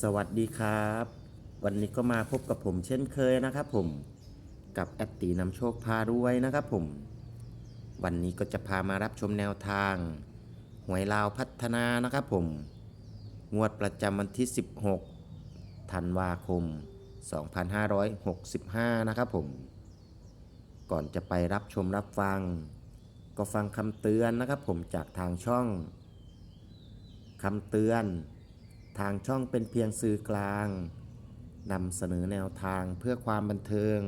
สวัสดีครับ วันนี้ก็มาพบกับผมเช่นเคยนะครับผมกับแอปตีนำโชคพาด้วยนะครับผม วันนี้ก็จะพามารับชมแนวทาง หวยลาวพัฒนานะครับผม งวดประจำวันที่ 16 ธันวาคม 2565 นะครับผม ก่อนจะไปรับชมรับฟัง ก็ฟังคำเตือนนะครับผมจากทางช่องคำเตือน ทางช่องเป็นเพียงสื่อกลางนำเสนอแนวทางเพื่อความบันเทิง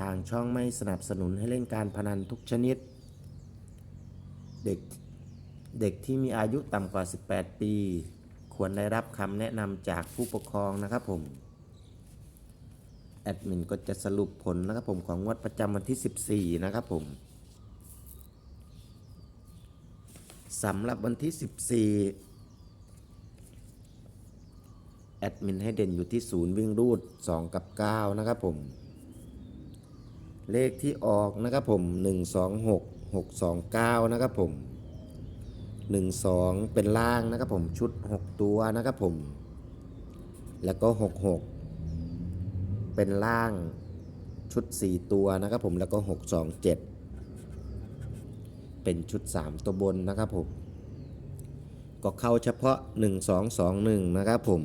ทางช่องไม่สนับสนุนให้เล่นการพนันทุกชนิด เด็กเด็กที่มีอายุต่ำกว่า 18 ปี ควรได้รับคำแนะนำจากผู้ปกครองนะครับผม แอดมินก็จะสรุปผลนะครับผมของงวดประจำวันที่ 14 นะครับผมสำหรับวันที่ 14 แอดมินให้เด่นอยู่ที่ศูนย์วิ่งรูด 2 กับ 9 นะครับผม เลขที่ออกนะครับผม 126 629 นะครับผม 12 เป็นล่างนะครับผมชุด 6 ตัวนะครับผม แล้วก็ 66 เป็นล่างชุด 4 ตัวนะครับผมแล้วก็ 627 เป็นชุด 3 ตัวบนนะครับผมก็เข้าเฉพาะ 1221 นะครับผม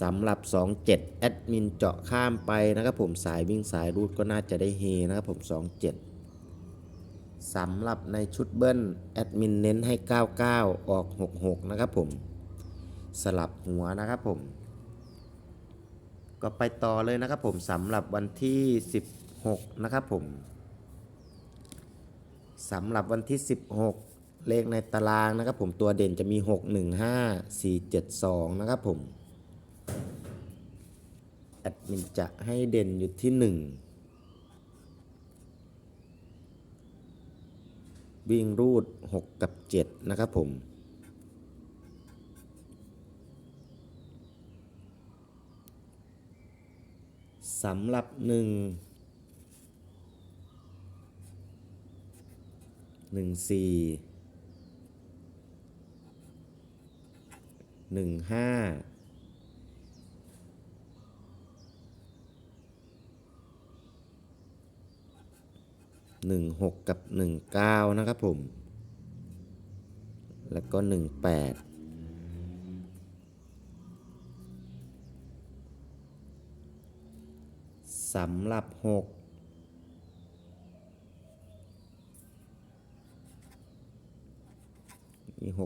สำหรับ 27 แอดมินเจาะข้ามไปนะครับผมสายวิ่งสายรูดก็น่าจะได้เฮนะครับผม 27 สำหรับในชุดเบิ้ลแอดมินเน้นให้ 99 ออก 66 นะครับผม สลับหัวนะครับผม ก็ไปต่อเลยนะครับผมสำหรับวันที่ 16 นะครับผมสำหรับวันที่ 16 เลขในตารางนะครับผมตัวเด่นจะมี 615 472 นะครับผม มินจะให้เด่นอยู่ที่1วิ่งรูด 6 กับ 7 นะครับผม สำหรับ 1 1 4 1 5 16 กับ 19 นะครับผม แล้วก็ 18สำหรับ 6 มี 6 3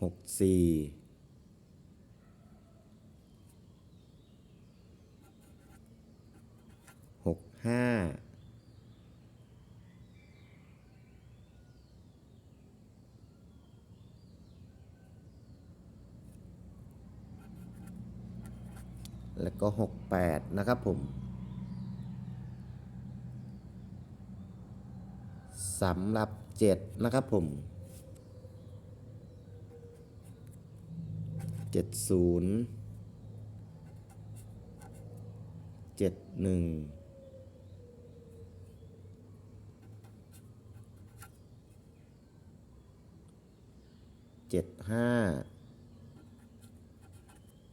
6 4 ห้าแล้วก็หกแปดนะครับผมสำหรับเจ็ดนะครับผมเจ็ ดศูนย์เจ็ดหนึ่งเจ็ดห้า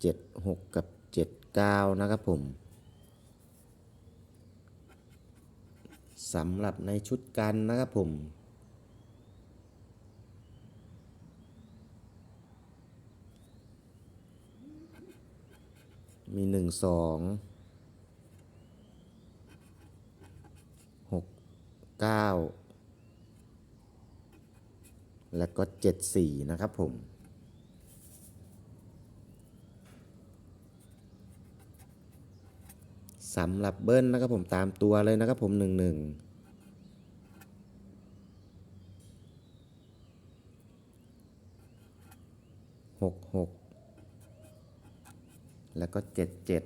เจ็ดหกกับเจ็ดเก้านะครับผมสำหรับในชุดกันนะครับผมมีหนึ่งสองหกเก้า แล้วก็เจ็ดสี่นะครับผม สำหรับเบิ้ลนะครับผมตามตัวเลยนะครับผมหนึ่งหนึ่งหกหกแล้วก็เจ็ดเจ็ด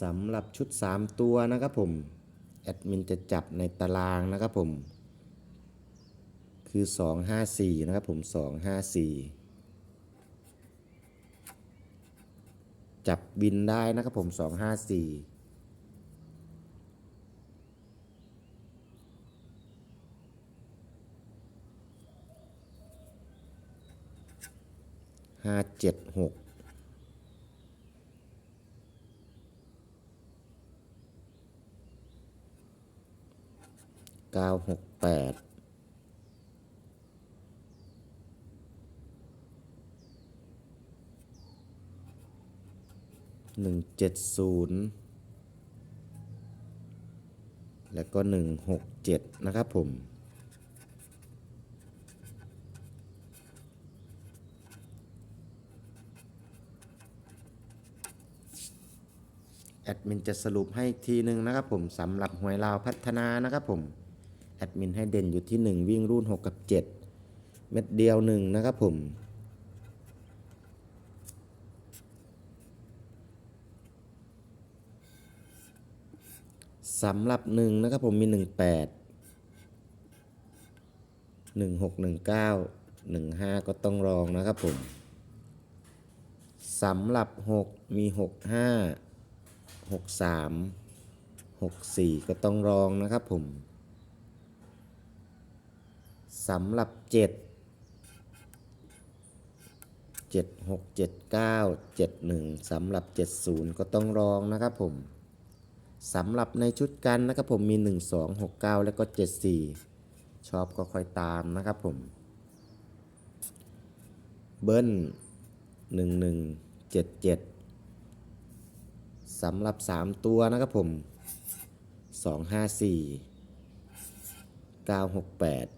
สำหรับชุด3ตัวนะครับผม แอดมินจะจับในตารางนะครับผม คือ 254 นะครับผม 254 จับบินได้นะครับผม 254ห้าเจ็ดหก เก้าหกแปดหนึ่งเจ็ดศูนย์แล้วก็หนึ่งหกเจ็ดนะครับผมแอดมินจะสรุปให้ทีหนึ่งนะครับผมสำหรับหวยลาวพัฒนานะครับผม แอดมินให้เด่นอยู่ที่ 1 วิ่งรุ่น 6 กับ 7 เม็ดเดียว 1 นะครับผม สำหรับหนึ่งนะครับผมมี 18 16 19 15 ก็ต้องรองนะครับผม สำหรับ 6 มี 65 63 64 ก็ต้องรองนะครับผม สำหรับ 7 76 79 71สำหรับ 70 ก็ต้องรองนะครับผมสำหรับในชุดกันนะครับผมมี 1 2 6 9 แล้วก็ 74 ชอบก็ค่อยตามนะครับผม เบิ้ล 1 1 7 7สำหรับ 3 ตัวนะครับผม 2 5 4 9 6 8